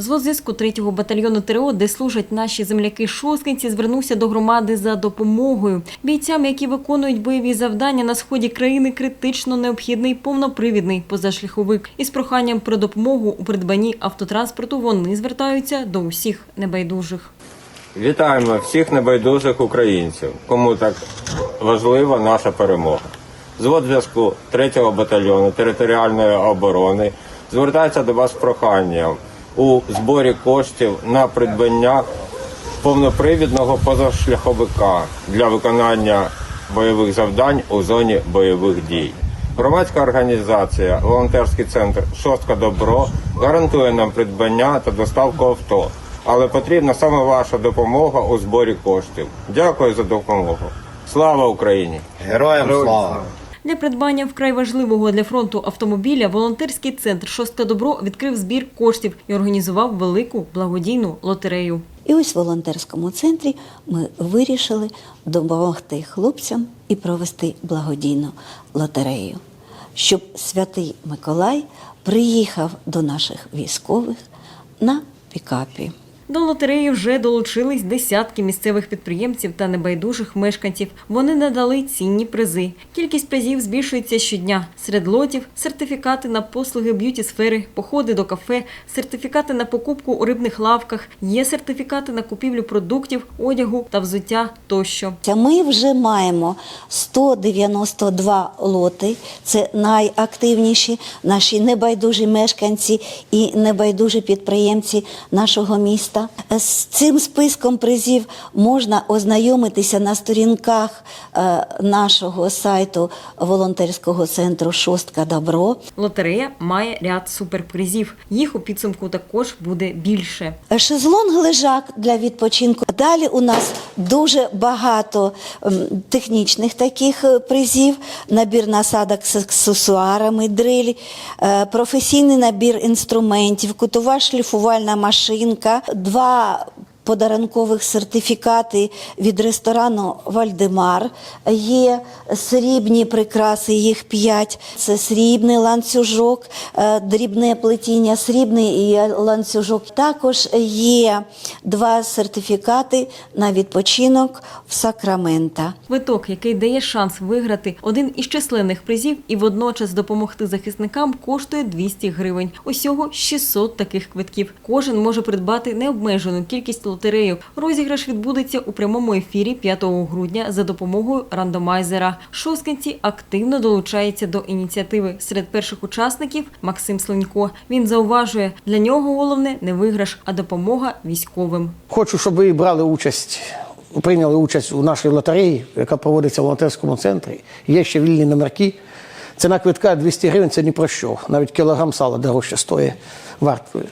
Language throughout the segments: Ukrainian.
Звод зв'язку 3-го батальйону ТРО, де служать наші земляки шосткинці, звернувся до громади за допомогою. Бійцям, які виконують бойові завдання на сході країни, критично необхідний повнопривідний позашляховик. Із проханням про допомогу у придбанні автотранспорту вони звертаються до усіх небайдужих. Вітаємо всіх небайдужих українців, кому так важлива наша перемога. Звод зв'язку 3-го батальйону територіальної оборони звертається до вас з проханням у зборі коштів на придбання повнопривідного позашляховика для виконання бойових завдань у зоні бойових дій. Громадська організація, волонтерський центр Шостка Добро гарантує нам придбання та доставку авто, але потрібна саме ваша допомога у зборі коштів. Дякую за допомогу. Слава Україні! Героям слава! Для придбання вкрай важливого для фронту автомобіля волонтерський центр Шостка Добро відкрив збір коштів і організував велику благодійну лотерею. І ось в волонтерському центрі ми вирішили допомогти хлопцям і провести благодійну лотерею, щоб святий Миколай приїхав до наших військових на пікапі. До лотереї вже долучились десятки місцевих підприємців та небайдужих мешканців. Вони надали цінні призи. Кількість призів збільшується щодня. Серед лотів сертифікати на послуги б'юті сфери, походи до кафе, сертифікати на покупку у рибних лавках, є сертифікати на купівлю продуктів, одягу та взуття тощо. Ми вже маємо 192 лоти. Це найактивніші наші небайдужі мешканці і небайдужі підприємці нашого міста. З цим списком призів можна ознайомитися на сторінках е, нашого сайту волонтерського центру Шостка Добро. Лотерея має ряд суперпризів. Їх у підсумку також буде більше. Шезлонг лежак для відпочинку. Далі у нас дуже багато ем, технічних таких е, призів: набір насадок з аксесуарами, дриль, е, професійний набір інструментів, кутова шліфувальна машинка, два. Подарункових сертифікати від ресторану Вальдемар. Є срібні прикраси, їх п'ять. Це срібний ланцюжок, е, дрібне плетіння, срібний ланцюжок. Також є два сертифікати на відпочинок в Сакрамента. Квиток, який дає шанс виграти один із численних призів і водночас допомогти захисникам, коштує 200 гривень. Усього 600 таких квитків. Кожен може придбати необмежену кількість лотерейок. Розіграш відбудеться у прямому ефірі 5 грудня за допомогою рандомайзера. Шосткинці активно долучається до ініціативи. Серед перших учасників Максим Слинько. Він зауважує, для нього головне не виграш, а допомога військовим. Хочу, щоб ви брали участь, прийняли участь у нашій лотереї, яка проводиться в волонтерському центрі. Є ще вільні номерки. Ціна квитка 200 гривень це ні про що. Навіть кілограм сала дорожче стоїть вартує.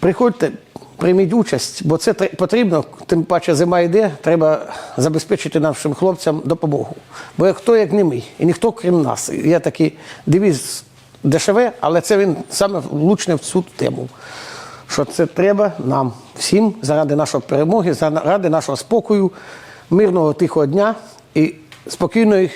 Приходьте, прийміть участь, бо це потрібно, тим паче зима йде, треба забезпечити нашим хлопцям допомогу. Бо хто як не ми, і ніхто крім нас. Є такий девіз дешеве, але це він саме влучне в цю тему що це треба нам всім заради нашої перемоги, заради нашого спокою, мирного тихого дня і спокійної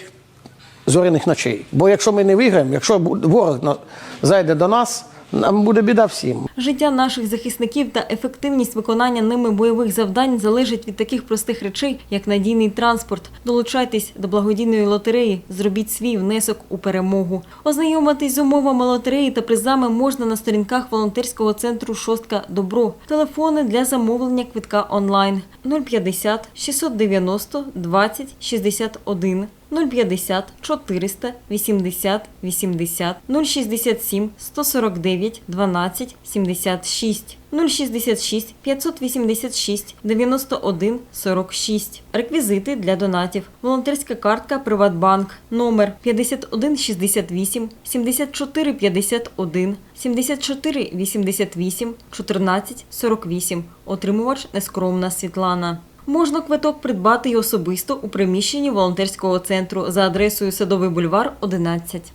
зоряних ночей. Бо якщо ми не виграємо, якщо ворог зайде до нас, нам буде біда всім. Життя наших захисників та ефективність виконання ними бойових завдань залежить від таких простих речей, як надійний транспорт. Долучайтесь до благодійної лотереї, зробіть свій внесок у перемогу. Ознайомитись з умовами лотереї та призами можна на сторінках волонтерського центру Шостка Добро. Телефони для замовлення квитка онлайн 050 690 20 61. 050 400 80 80 067 149 12 76 066 586 91 46. Реквізити для донатів. Волонтерська картка Приватбанк. Номер 5168 74 51 74 88 14 48. Отримувач нескромна Світлана. Можна квиток придбати й особисто у приміщенні волонтерського центру за адресою Садовий бульвар, 11.